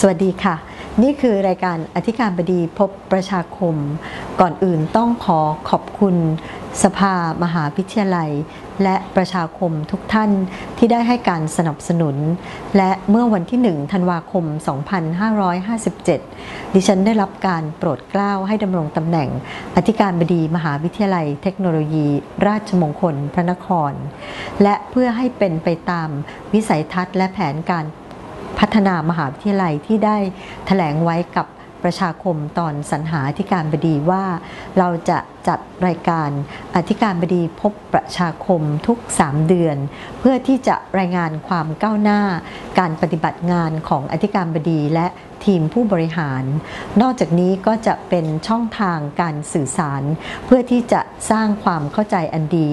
สวัสดีค่ะ นี่คือรายการอธิการบดีพบประชาคม ก่อนอื่นต้องขอขอบคุณสภามหาวิทยาลัย และประชาคมทุกท่านที่ได้ให้การสนับสนุน และเมื่อวันที่ 1 ธันวาคม 2557 ดิฉันได้รับการโปรดเกล้าให้ดำรงตำแหน่ง อธิการบดีมหาวิทยาลัย เทคโนโลยี ราชมงคลพระนคร และเพื่อให้เป็นไปตามวิสัยทัศน์และแผนการ พัฒนามหาวิทยาลัยที่ได้ถแถลงไว้กับ ประชาคมตอนสรรหาอธิการบดีว่า เราจะจัดรายการอธิการบดีพบประชาคมทุก 3 เดือน เพื่อที่จะรายงานความก้าวหน้า การปฏิบัติงานของอธิการบดีและทีมผู้บริหาร นอกจากนี้ก็จะเป็นช่องทางการสื่อสาร เพื่อที่จะสร้างความเข้าใจอันดี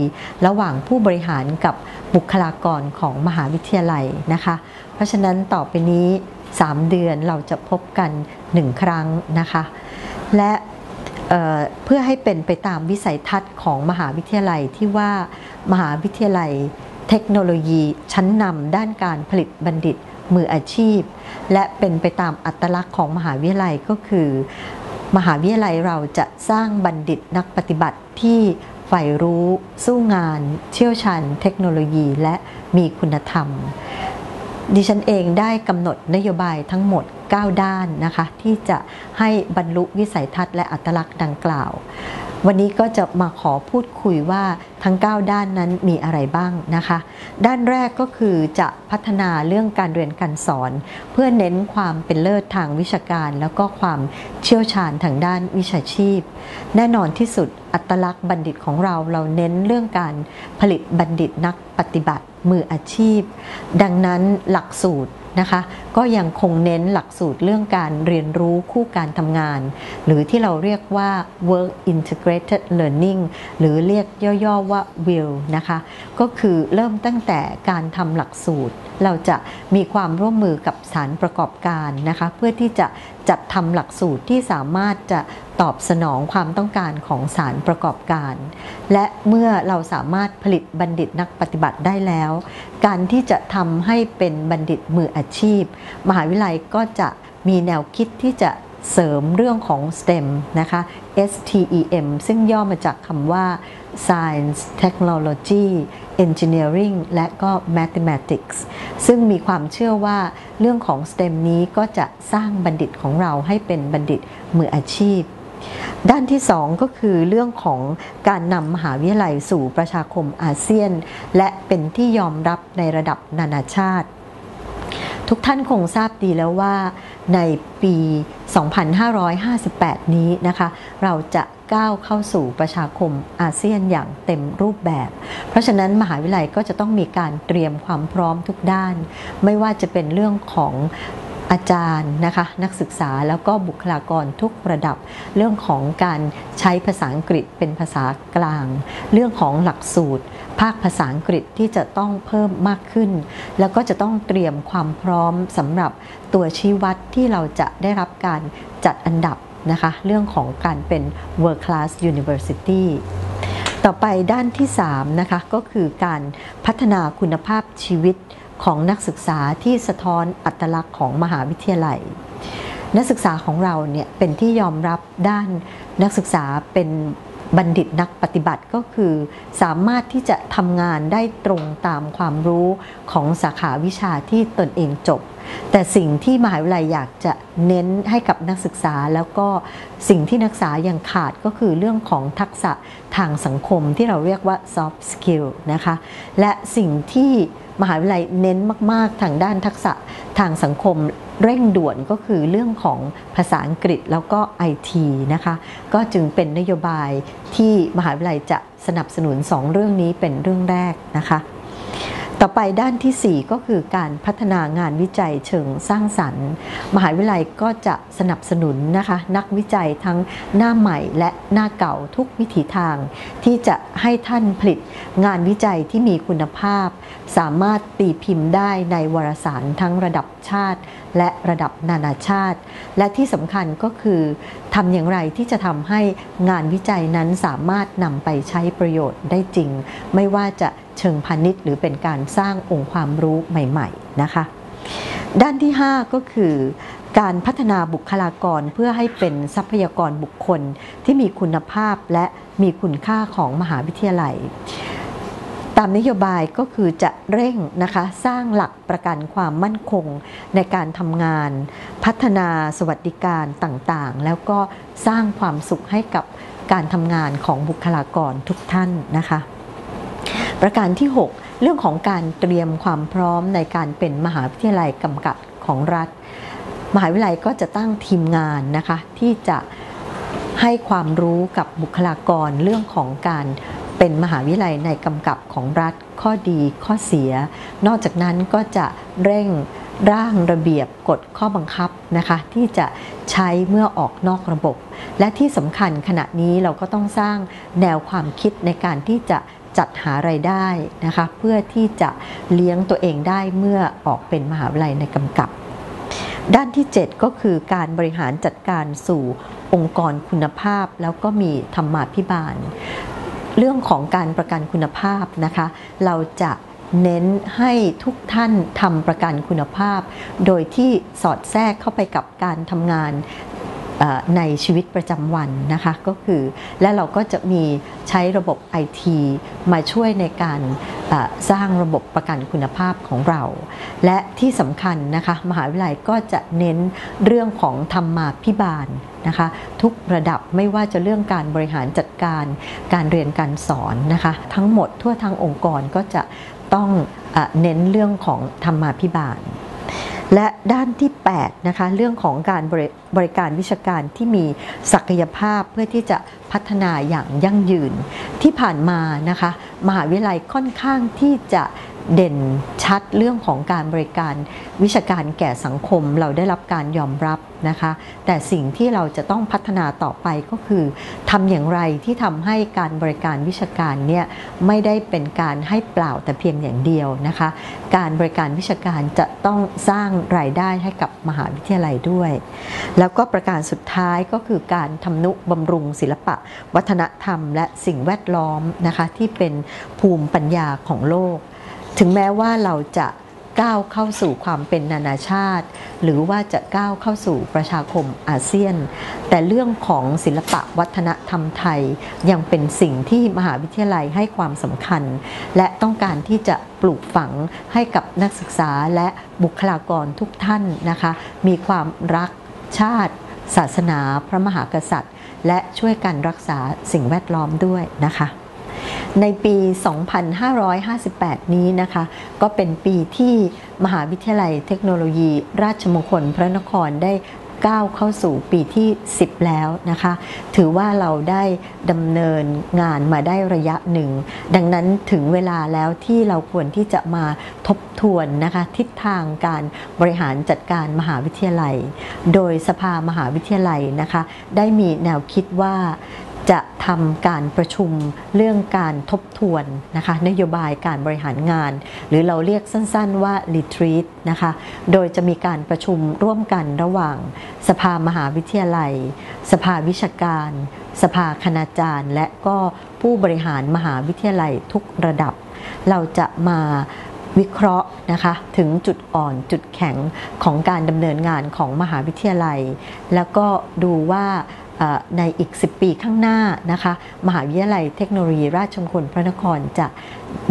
ระหว่างผู้บริหารกับบุคลากรของมหาวิทยาลัยนะคะ เพราะฉะนั้นต่อไปนี้ 3 เดือนเราจะพบกัน 1 ครั้งนะคะ และเเพื่อให้เป็นไปตามวิสัยทัศน์ของมหาวิทยาลัยที่ว่ามหาวิทยาลัยเทคโนโลยีชั้นนำด้านการผลิตบัณฑิตมืออาชีพ และเป็นไปตามอัตลักษณ์ของมหาวิทยาลัยก็คือ มหาวิทยาลัยเราจะสร้างบัณฑิตนักปฏิบัติที่ใฝ่รู้ สู้งาน เชี่ยวชาญเทคโนโลยีและมีคุณธรรม ดิฉันเองได้กำหนดนโยบายทั้งหมด 9 ด้านนะคะ ที่จะให้บรรลุวิสัยทัศน์และอัตลักษณ์ดังกล่าว วันนี้ก็จะมาขอพูดคุยว่าทั้ง 9 ด้านนั้นมีอะไรบ้างนะคะ ด้านแรกก็คือจะพัฒนาเรื่องการเรียนการสอน เพื่อเน้นความเป็นเลิศทางวิชาการ แล้วก็ความเชี่ยวชาญทางด้านวิชาชีพ แน่นอนที่สุดอัตลักษณ์บัณฑิตของเราเราเน้นเรื่องการผลิตบัณฑิตนักปฏิบัติมืออาชีพ ดังนั้นหลักสูตร นะคะ ก็ยังคงเน้นหลักสูตรเรื่องการเรียนรู้คู่การทำงาน หรือที่เราเรียกว่า work integrated learning หรือเรียกย่อๆว่า WIL นะคะ ก็คือเริ่มตั้งแต่การทำหลักสูตร เราจะมีความร่วมมือกับสถานประกอบการนะคะ เพื่อที่จะจัดทำหลักสูตรที่สามารถจะ ตอบสนองความต้องการของสารประกอบการ และเมื่อเราสามารถผลิตบัณฑิตนักปฏิบัติได้แล้ว การที่จะทำให้เป็นบัณฑิตมืออาชีพ มหาวิทยาลัยก็จะมีแนวคิดที่จะเสริมเรื่องของ STEM นะคะ STEM ซึ่งย่อมาจากคำว่า Science Technology Engineering และก็ Mathematics ซึ่งมีความเชื่อว่าเรื่องของ STEM นี้ก็จะสร้างบัณฑิตของเราให้เป็นบัณฑิตมืออาชีพ ด้านที่ 2 ก็คือเรื่องของการนำมหาวิทยาลัยสู่ประชาคมอาเซียน และเป็นที่ยอมรับในระดับนานาชาติ ทุกท่านคงทราบดีแล้วว่าในปี 2558 นี้นะคะ เราจะก้าวเข้าสู่ประชาคมอาเซียนอย่างเต็มรูปแบบ เพราะฉะนั้นมหาวิทยาลัยก็จะต้องมีการเตรียมความพร้อมทุกด้าน ไม่ว่าจะเป็นเรื่องของ อาจารย์นะคะนักศึกษาแล้วก็บุคลากรทุกระดับ เรื่องของการใช้ภาษาอังกฤษเป็นภาษากลาง เรื่องของหลักสูตร ภาคภาษาอังกฤษที่จะต้องเพิ่มมากขึ้น แล้วก็จะต้องเตรียมความพร้อมสำหรับตัวชี้วัดที่เราจะได้รับการจัดอันดับนะคะเรื่องของการเป็น world class university ต่อไปด้านที่3นะคะก็คือการพัฒนาคุณภาพชีวิต ของนักศึกษาที่สะท้อนอัตลักษณ์ของมหาวิทยาลัย นักศึกษาของเราเนี่ยเป็นที่ยอมรับด้านนักศึกษาเป็นบัณฑิตนักปฏิบัติก็คือ สามารถที่จะทำงานได้ตรงตามความรู้ของสาขาวิชาที่ตนเองจบ แต่สิ่งที่มหาวิทยาลัยอยากจะเน้นให้กับนักศึกษา แล้วก็สิ่งที่นักศึกษายังขาดก็คือเรื่องของทักษะทางสังคมที่เราเรียกว่า soft skill นะคะ และสิ่งที่ มหาวิทยาลัยเน้นมาก ๆ ทางด้านทักษะทางสังคมเร่งด่วนก็คือเรื่องของภาษาอังกฤษแล้วก็ไอทีนะคะก็จึงเป็นนโยบายที่มหาวิทยาลัยจะสนับสนุน 2 เรื่องนี้เป็นเรื่องแรกนะคะ ต่อไปด้านที่ 4 ก็คือการพัฒนางานวิจัยเชิงสร้างสรรค์ มหาวิทยาลัยก็จะสนับสนุนนะคะนักวิจัยทั้งหน้าใหม่และหน้าเก่าทุกวิถีทาง ที่จะให้ท่านผลิตงานวิจัยที่มีคุณภาพ สามารถตีพิมพ์ได้ในวารสารทั้งระดับชาติ และระดับนานาชาติ และที่สำคัญก็คือทำอย่างไรที่จะทำให้งานวิจัยนั้นสามารถนำไปใช้ประโยชน์ได้จริง ไม่ว่าจะ เชิงพาณิชย์ หรือเป็นการสร้างองค์ความรู้ใหม่ๆนะคะด้านที่ 5 ก็คือการพัฒนาบุคลากรเพื่อให้เป็นทรัพยากรบุคคลที่มีคุณภาพและมีคุณค่าของมหาวิทยาลัย ตามนโยบายก็คือจะเร่งนะคะสร้างหลักประกันความมั่นคงในการทำงาน พัฒนาสวัสดิการต่างๆ แล้วก็สร้างความสุขให้กับการทำงานของบุคลากรทุกท่านนะคะ ประการที่ 6 เรื่องของการเตรียมความพร้อมในการเป็นมหาวิทยาลัยกำกับของรัฐ มหาวิทยาลัยก็จะตั้งทีมงานนะคะที่จะให้ความรู้กับบุคลากรเรื่องของการเป็นมหาวิทยาลัยในกำกับของรัฐข้อดีข้อเสีย นอกจากนั้นก็จะเร่งร่างระเบียบกฎข้อบังคับนะคะที่จะใช้เมื่อออกนอกระบบ และที่สำคัญขณะนี้เราก็ต้องสร้างแนวความคิดในการที่จะ จัดหาไรายได้นะคะเพื่อที่จะเลี้ยงตัวเองได้เมื่อออกเป็นมหาวิทยาลัยในกำกับ ด้านที่ 7 ก็คือการบริหารจัดการสู่องค์กรคุณภาพ แล้วก็มีธรรมาภิบาล เรื่องของการประกันคุณภาพนะคะ เราจะเน้นให้ทุกท่านทำประกันคุณภาพ โดยที่สอดแทรกเข้าไปกับการทำงาน ในชีวิตประจำวันนะคะก็คือ และเราก็จะมีใช้ระบบ IT มาช่วยในการสร้างระบบประกันคุณภาพของเรา และที่สำคัญนะคะมหาวิทยาลัยก็จะเน้นเรื่องของธรรมาพิบาลนะคะทุกระดับไม่ว่าจะเรื่องการบริหารจัดการการเรียนการสอนนะคะทั้งหมดทั่วทางองค์กรก็จะต้องอเน้นเรื่องของธรรมาพิบาล และด้านที่8นะคะเรื่องของการบริบริการวิชาการที่มีศักยภาพเพื่อที่จะพัฒนาอย่างยั่งยืน ที่ผ่านมานะคะมหาวิทยาลัยค่อนข้างที่จะ เด่นชัดเรื่องของการบริการวิชาการแก่สังคมเราได้รับการยอมรับนะคะ แต่สิ่งที่เราจะต้องพัฒนาต่อไปก็คือทำอย่างไรที่ทำให้การบริการวิชาการเนี่ยไม่ได้เป็นการให้เปล่าแต่เพียงอย่างเดียวนะคะ การบริการวิชาการจะต้องสร้างรายได้ให้กับมหาวิทยาลัยด้วย แล้วก็ประการสุดท้ายก็คือการทำนุบำรุงศิลปะ วัฒนธรรม และสิ่งแวดล้อมนะคะที่เป็นภูมิปัญญาของโลก ถึงแม้ว่าเราจะก้าวเข้าสู่ความเป็นนานาชาติ หรือว่าจะก้าวเข้าสู่ประชาคมอาเซียน แต่เรื่องของศิลปะวัฒนธรรมไทยยังเป็นสิ่งที่มหาวิทยาลัยให้ความสำคัญ และต้องการที่จะปลูกฝังให้กับนักศึกษาและบุคลากรทุกท่านนะคะ มีความรักชาติ ศาสนา พระมหากษัตริย์ และช่วยกันรักษาสิ่งแวดล้อมด้วยนะคะ ในปี 2558 นี้นะคะ ก็เป็นปีที่มหาวิทยาลัยเทคโนโลยี ราชมงคลพระนครได้ก้าวเข้าสู่ปีที่ 10 แล้วนะคะ ถือว่าเราได้ดำเนินงานมาได้ระยะหนึ่ง ดังนั้นถึงเวลาแล้วที่เราควรที่จะมาทบทวนนะคะทิศทางการบริหารจัดการมหาวิทยาลัย โดยสภามหาวิทยาลัยนะคะ ได้มีแนวคิดว่า จะทำการประชุมเรื่องการทบทวนนะคะนโยบายการบริหารงาน หรือเราเรียกสั้นๆว่า retreat นะคะโดยจะมีการประชุมร่วมกันระหว่าง สภามหาวิทยาลัย สภาวิชาการ สภาคณาจารย์ และก็ผู้บริหารมหาวิทยาลัยทุกระดับ เราจะมาวิเคราะห์นะคะถึงจุดอ่อนจุดแข็งของการดำเนินงานของมหาวิทยาลัย แล้วก็ดูว่า ในอีก 10 ปีข้างหน้านะคะ มหาวิทยาลัยเทคโนโลยีราชมงคลพระนครจะ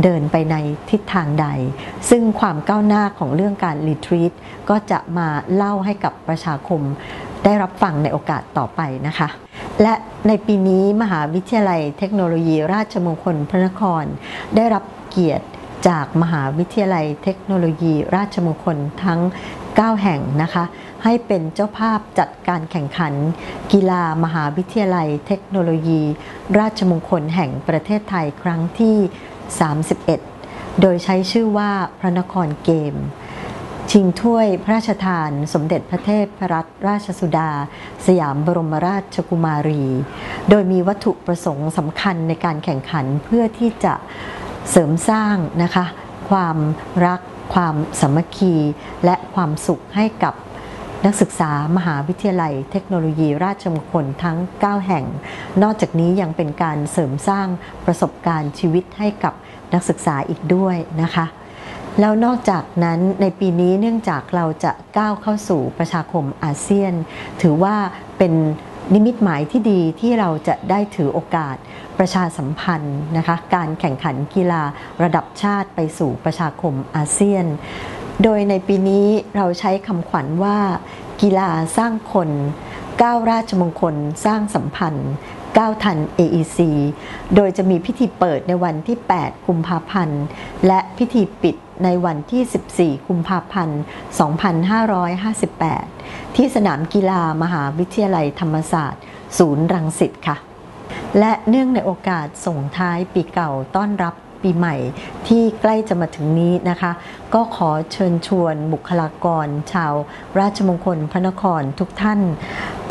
เดินไปในทิศทางใด ซึ่งความก้าวหน้าของเรื่องการรีทรีตก็จะมาเล่าให้กับประชาคมได้รับฟังในโอกาสต่อไปนะคะ และในปีนี้มหาวิทยาลัยเทคโนโลยีราชมงคลพระนครได้รับเกียรติ จากมหาวิทยาลัยเทคโนโลยี ราชมงคลทั้ง 9 แห่งนะคะ ให้เป็นเจ้าภาพจัดการแข่งขัน กีฬามหาวิทยาลัยเทคโนโลยี ราชมงคลแห่งประเทศไทยครั้งที่ 31 โดยใช้ชื่อว่าพระนครเกมชิงถ้วยพระราชทานสมเด็จพระเทพรัตนราชสุดา สยามบรมราชกุมารี โดยมีวัตถุประสงค์สำคัญในการแข่งขันเพื่อที่จะ เสริมสร้างนะคะ ความรัก ความสามัคคี และความสุขให้กับนักศึกษามหาวิทยาลัยเทคโนโลยีราชมงคลทั้ง 9 แห่ง นอกจากนี้ยังเป็นการเสริมสร้างประสบการณ์ชีวิตให้กับนักศึกษาอีกด้วยนะคะ แล้วนอกจากนั้นในปีนี้เนื่องจากเราจะก้าวเข้าสู่ประชาคมอาเซียน ถือว่าเป็น นิมิตหมายที่ดีที่เราจะได้ถือโอกาสประชาสัมพันธ์นะคะการแข่งขันกีฬาระดับชาติไปสู่ประชาคมอาเซียน โดยในปีนี้เราใช้คำขวัญว่า กีฬาสร้างคนก้าวราชมงคลสร้างสัมพันธ์ ก้าทัน AEC โดยจะมีพิธีเปิดในวันที่ 8 กุมภาพันธ์ และพิธีปิดในวันที่ 14 กุมภาพันธ์ 2558 ที่สนามกีฬามหาวิทยาลัยธรรมศาสตร์ ศูนย์รังสิตค่ะ และเนื่องในโอกาสส่งท้ายปีเก่าต้อนรับปีใหม่ที่ใกล้จะมาถึงนี้นะคะ ก็ขอเชิญชวนบุคลากร ชาวราชมงคลพระนครทุกท่าน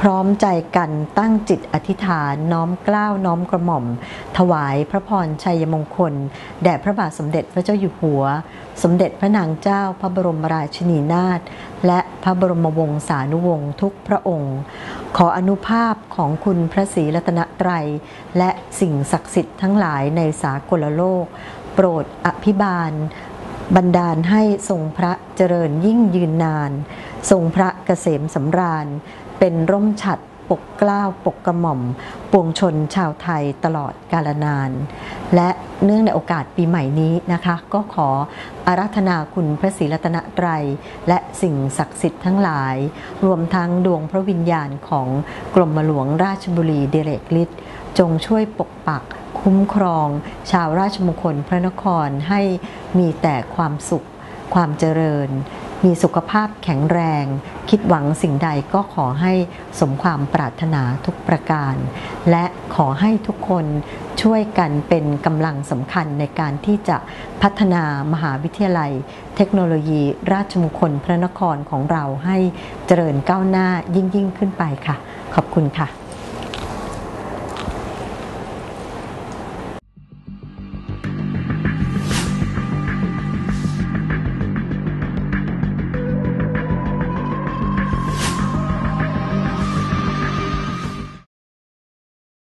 พร้อมใจกันตั้งจิตอธิษฐานน้อมกล้าวน้อมกระหม่อม ถวายพระพรชัยมงคล แด่พระบาทสมเด็จพระเจ้าอยู่หัว สมเด็จพระนางเจ้าพระบรมราชินีนาถและพระบรมวงศานุวงศ์ทุกพระองค์ ขออนุภาพของคุณพระศรีรัตนตรัย และสิ่งศักดิ์สิทธิ์ทั้งหลายในสากลโลก โปรดอภิบาล บันดาลให้ทรงพระเจริญยิ่งยืนนาน ทรงพระเกษมสำราญ เป็นร่มฉัดปกกล้าปกกระหม่อม ปวงชนชาวไทยตลอดกาลนาน และเนื่องในโอกาสปีใหม่นี้นะคะ ก็ขออารัธนาคุณพระศรีรัตนตรัย และสิ่งศักดิ์สิทธิ์ทั้งหลาย รวมทั้งดวงพระวิญญาณของกรมหลวงราชบุรีเดเรกฤทธิ์จงช่วยปกปัก คุ้มครอง ชาวราชมงคลพระนครให้มีแต่ความสุข ความเจริญ มีสุขภาพแข็งแรง คิดหวังสิ่งใดก็ขอให้สมความปรารถนาทุกประการ และขอให้ทุกคนช่วยกันเป็นกำลังสำคัญในการที่จะพัฒนามหาวิทยาลัย เทคโนโลยีราชมงคลพระนครของเราให้เจริญก้าวหน้ายิ่งยิ่งขึ้นไปค่ะ ขอบคุณค่ะ